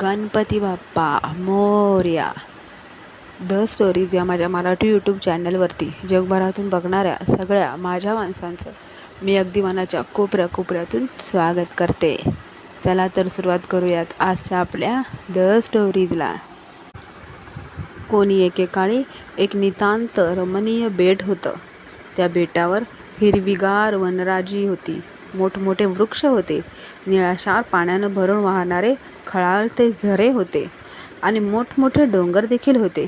Ganpati Bappa Morya. The stories या माझ्या Marathi YouTube चॅनलवरती जगभरातून बघणाऱ्या सगळ्या माझ्या माणसांचं मी अगदी मनाच्या कोपऱ्या कोपऱ्यातून स्वागत करते. चला तर सुरुवात करूयात आजच्या आपल्या द स्टोरीजला कोणी एकेकाळी एक नितांत रमणीय बेट होतं. त्या बेटावर हिरवीगार वनराजी होती. मोठमोठे वृक्ष होते. निळाशार पाण्यानं भरून वाहणारे खळाळते झरे होते आणि मोठमोठे डोंगर देखील होते.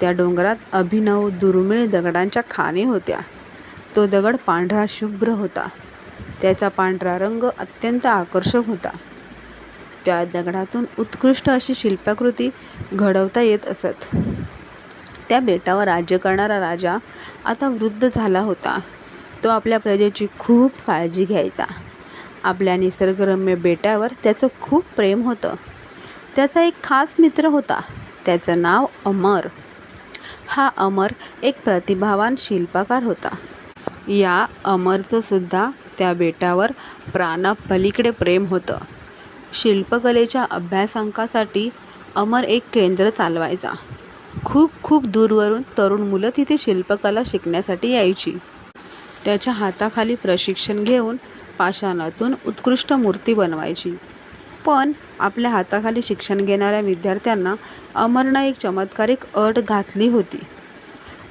त्या डोंगरात अभिनव दुर्मिळ दगडांच्या खाणी होत्या. तो दगड पांढरा शुभ्र होता. त्याचा पांढरा रंग अत्यंत आकर्षक होता. त्या दगडातून उत्कृष्ट अशी शिल्पाकृती घडवता येत असत. त्या बेटावर राज्य करणारा राजा आता वृद्ध झाला होता. तो आपल्या प्रजेची खूप काळजी घ्यायचा. आपल्या निसर्गरम्य बेटावर त्याचं खूप प्रेम होतं. त्याचा एक खास मित्र होता. त्याचं नाव अमर. हा अमर एक प्रतिभावान शिल्पकार होता. या अमरचं सुद्धा त्या बेटावर प्राणापलीकडे प्रेम होतं. शिल्पकलेच्या अभ्यासांकासाठी अमर एक केंद्र चालवायचा. खूप खूप दूरवरून तरुण मुलं तिथे शिल्पकला शिकण्यासाठी यायची. त्याच्या हाताखाली प्रशिक्षण घेऊन पाषाणातून उत्कृष्ट मूर्ती बनवायची. पण आपल्या हाताखाली शिक्षण घेणाऱ्या विद्यार्थ्यांना अमरनं एक चमत्कारिक अट घातली होती.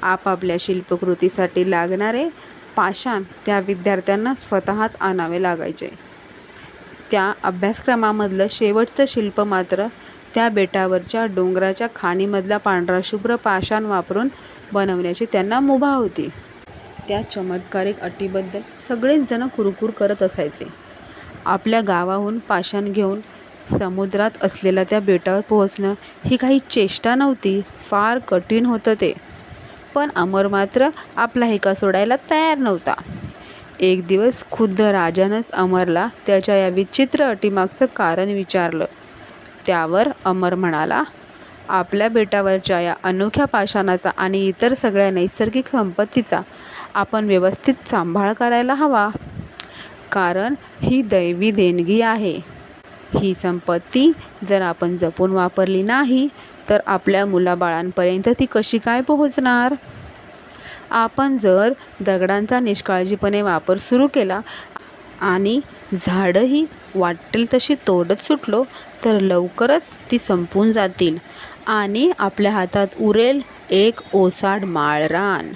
आपापल्या शिल्पकृतीसाठी लागणारे पाषाण त्या विद्यार्थ्यांना स्वतःच आणावे लागायचे. त्या अभ्यासक्रमामधलं शेवटचं शिल्प मात्र त्या बेटावरच्या डोंगराच्या खाणीमधला पांढरा शुभ्र पाषाण वापरून बनवण्याची त्यांना मुभा होती. त्या चमत्कारिक अटीबद्दल सगळेच जण कुरकुर करत असायचे. आपल्या गावाहून पाषाण घेऊन समुद्रात असलेल्या त्या बेटावर पोहोचणं ही काही चेष्टा नव्हती फार कठीण होतं ते. पण अमर मात्र आपला हेका सोडायला तयार नव्हता. एक दिवस खुद्द राजानंच अमरला त्याच्या या विचित्र अटीमागचं कारण विचारलं. त्यावर अमर म्हणाला आपल्या बेटावरच्या या अनोख्या पाषाणाचा आणि इतर सगळ्या नैसर्गिक संपत्तीचा आपण व्यवस्थित सांभाळ करायला हवा. कारण ही दैवी देणगी आहे. ही संपत्ती जर आपण जपून वापरली नाही तर आपल्या मुलाबाळांपर्यंत ती कशी काय पोहोचणार? आपण जर दगडांचा निष्काळजीपणे वापर सुरू केला आणि झाडंही वाटेल तशी तोडत सुटलो तर लवकरच ती संपून जातील. आणि आपल्या हातात उरेल एक ओसाड माळरान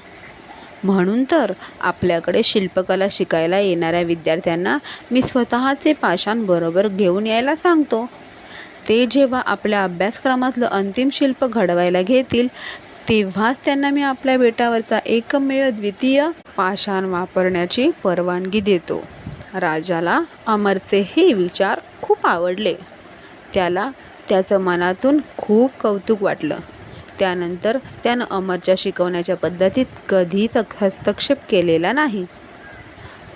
म्हणून तर आपल्याकडे शिल्पकला शिकायला येणाऱ्या विद्यार्थ्यांना मी स्वतःचे पाषाण बरोबर घेऊन यायला सांगतो. ते जेव्हा आपल्या अभ्यासक्रमातलं अंतिम शिल्प घडवायला घेतील तेव्हाच त्यांना मी आपल्या बेटावरचा एकमेव द्वितीय पाषाण वापरण्याची परवानगी देतो. राजाला अमरचे हे विचार खूप आवडले. त्याला त्याचं मनातून खूप कौतुक वाटलं. त्यानंतर त्यानं अमरच्या शिकवण्याच्या पद्धतीत कधीच हस्तक्षेप केलेला नाही.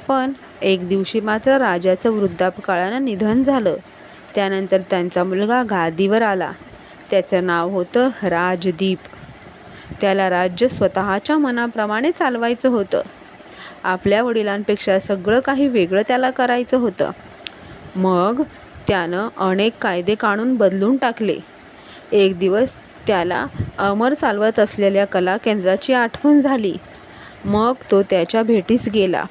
पण एक दिवशी मात्र राजाचं वृद्धापकाळानं निधन झालं. त्यानंतर त्यांचा मुलगा गादीवर आला. त्याचं नाव होतं राजदीप. त्याला राज्य स्वतःच्या मनाप्रमाणे चालवायचं होतं. आपल्या वडिलांपेक्षा सगळं काही वेगळं त्याला करायचं होतं. मग त्यानं अनेक कायदे काढून बदलून टाकले. एक दिवस त्याला अमर चालवत असलेल्या कला केंद्राची आठवण झाली. मग तो त्याच्या भेटीस गेला.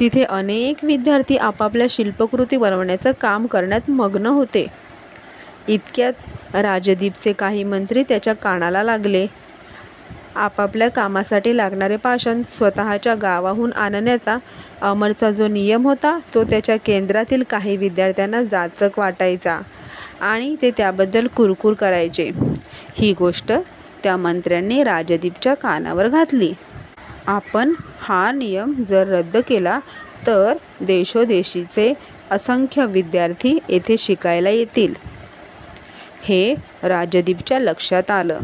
तिथे अनेक विद्यार्थी आपापल्या शिल्पकृती बनवण्याचं काम करण्यात मग्न होते. इतक्यात राजदीपचे काही मंत्री त्याच्या कानाला लागले. आपापल्या कामासाठी लागणारे पाषाण स्वतःच्या गावाहून आणण्याचा अमरचा जो नियम होता तो त्याच्या केंद्रातील काही विद्यार्थ्यांना जाचक वाटायचा आणि ते त्याबद्दल कुरकुर करायचे. ही गोष्ट त्या मंत्र्यांनी राजदीपच्या कानावर घातली. आपण हा नियम जर रद्द केला तर देशोदेशीचे असंख्य विद्यार्थी येथे शिकायला येतील. हे राजदीपच्या लक्षात आलं.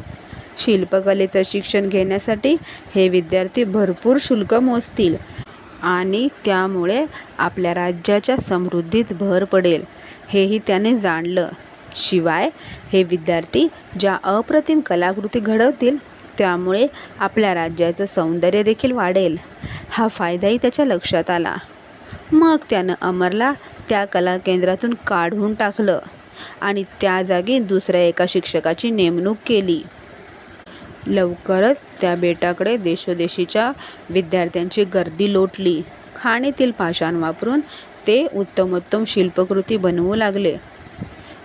शिल्पकलेचं शिक्षण घेण्यासाठी हे विद्यार्थी भरपूर शुल्क मोजतील. आणि त्यामुळे आपल्या राज्याच्या समृद्धीत भर पडेल हेही त्याने जाणलं. शिवाय हे विद्यार्थी ज्या अप्रतिम कलाकृती घडवतील त्यामुळे आपल्या राज्याचं सौंदर्य देखील वाढेल. हा फायदाही त्याच्या लक्षात आला. मग त्यानं अमरला त्या कला केंद्रातून काढून टाकलं आणि त्या जागी दुसऱ्या एका शिक्षकाची नेमणूक केली. लवकरच त्या बेटाकडे देशोदेशीच्या विद्यार्थ्यांची गर्दी लोटली. खाणीतील पाषाण वापरून ते उत्तमोत्तम शिल्पकृती बनवू लागले.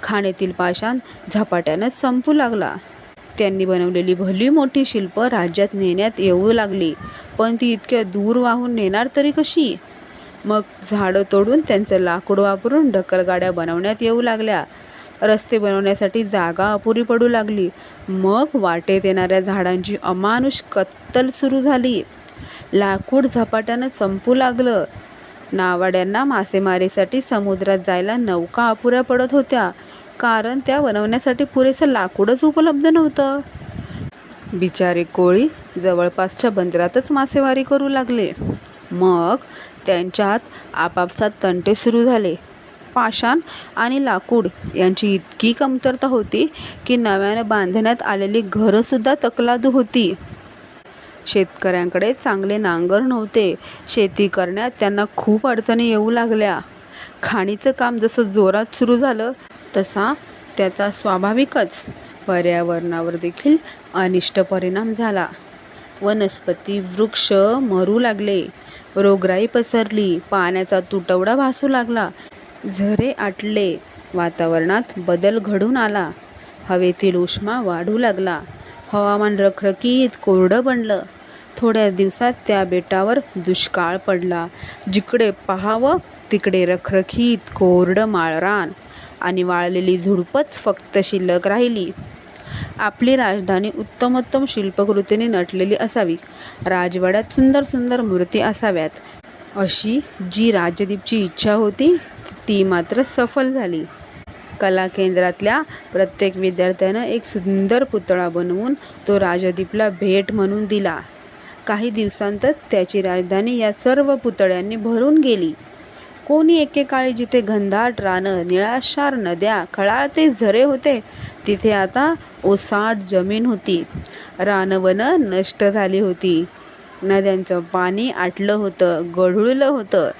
खाणीतील पाषाण झपाट्यानं संपू लागला. त्यांनी बनवलेली भली मोठी शिल्प राज्यात नेण्यात येऊ लागली. पण ती इतक्या दूर वाहून नेणार तरी कशी? मग झाडं तोडून त्यांचं लाकूड वापरून ढकलगाड्या बनवण्यात येऊ लागल्या. रस्ते बनवण्यासाठी जागा अपुरी पडू लागली. मग वाटेत येणाऱ्या झाडांची अमानुष कत्तल सुरू झाली. लाकूड झपाट्यानं संपू लागलं. नावाड्यांना मासेमारीसाठी समुद्रात जायला नौका अपुऱ्या पडत होत्या कारण त्या बनवण्यासाठी पुरेसं लाकूडच उपलब्ध नव्हतं. बिचारे कोळी जवळपासच्या बंदरातच मासेमारी करू लागले. मग त्यांच्यात आपापसात तंटे सुरू झाले. पाषाण आणि लाकूड यांची इतकी कमतरता होती की नव्यानं बांधण्यात आलेली घरंसुद्धा तकलादू होती. शेतकऱ्यांकडे चांगले नांगर नव्हते. शेती करण्यात त्यांना खूप अडचणी येऊ लागल्या. खाणीचं काम जसं जोरात सुरू झालं तसा त्याचा स्वाभाविकच पर्यावरणावर देखील अनिष्ट परिणाम झाला. वनस्पती वृक्ष मरू लागले. रोगराई पसरली. पाण्याचा तुटवडा भासू लागला. झरे आटले. वातावरणात बदल घडून आला. हवेतील उष्मा वाढू लागला. हवामान रखरखीत कोरडं बनलं. थोड्या दिवसात त्या बेटावर दुष्काळ पडला. जिकडे पाहावं तिकडे रखरखीत कोरडं माळरान आणि वाळलेली झुडपच फक्त शिल्लक राहिली. आपली राजधानी उत्तमोत्तम शिल्पकृतीने नटलेली असावी. राजवाड्यात सुंदर सुंदर मूर्ती असाव्यात. अशी जी राजदीपची इच्छा होती ती मात्र सफल झाली. कला केंद्रातल्या प्रत्येक विद्यार्थ्यानं एक सुंदर पुतळा बनवून तो राजदीपला भेट म्हणून दिला. काही दिवसांतच त्याची राजधानी या सर्व पुतळ्यांनी भरून गेली. कोणी एकेकाळी जिथे घनदाट रानं निळाशार नद्या खळाळते झरे होते तिथे आता ओसाट जमीन होती. रानवनं नष्ट झाली होती. नद्यांचं पाणी आटलं होतं गढुळलं होतं.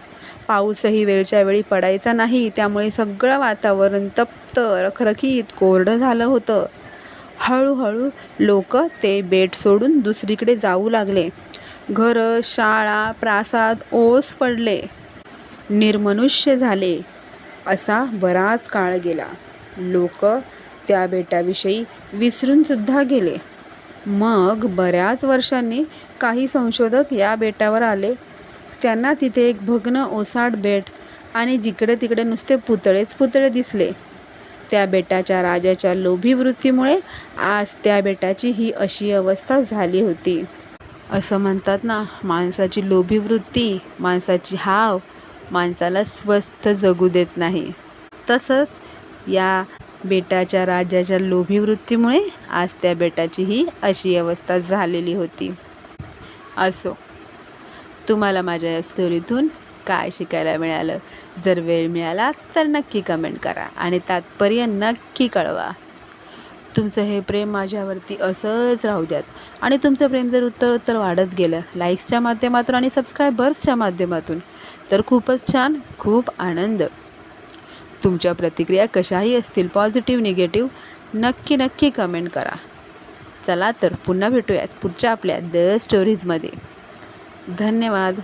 पाऊसही वेळच्या वेळी पडायचा नाही. त्यामुळे सगळं वातावरण तप्त रखरखीत कोरडं झालं होतं. हळूहळू लोक ते बेट सोडून दुसरीकडे जाऊ लागले. घरं शाळा प्रासाद ओस पडले. निर्मनुष्य झाले. असा बराच काळ गेला. लोक त्या बेटाविषयी विसरूनसुद्धा गेले. मग बऱ्याच वर्षांनी काही संशोधक या बेटावर आले. त्यांना तिथे एक भग्न ओसाड बेट आणि जिकडे तिकडे नुसते पुतळेच पुतळे दिसले. त्या बेटाच्या राजाच्या लोभी वृत्तीमुळे आज त्या बेटाची ही अशी अवस्था झाली होती. असं म्हणतात ना माणसाची लोभी वृत्ती माणसाची हाव माणसाला स्वस्थ जगू देत नाही. तसंच या बेटाच्या राजाच्या लोभी वृत्तीमुळे आज त्या बेटाची ही अशी अवस्था झालेली होती. असो तुम्हाला माझ्या या स्टोरीतून काय शिकायला मिळालं? जर वेळ मिळाला तर नक्की कमेंट करा आणि तात्पर्य नक्की कळवा. तुमचं हे प्रेम माझ्यावरती असंच राहू द्यात. आणि तुमचं प्रेम जर उत्तरोत्तर वाढत गेलं लाईक्सच्या माध्यमातून आणि सबस्क्रायबर्सच्या माध्यमातून तर खूपच छान खूप आनंद. तुमच्या प्रतिक्रिया कशाही असतील पॉझिटिव्ह निगेटिव्ह नक्की नक्की कमेंट करा. चला तर पुन्हा भेटूयात पुढच्या आपल्या द स्टोरीजमध्ये धन्यवाद.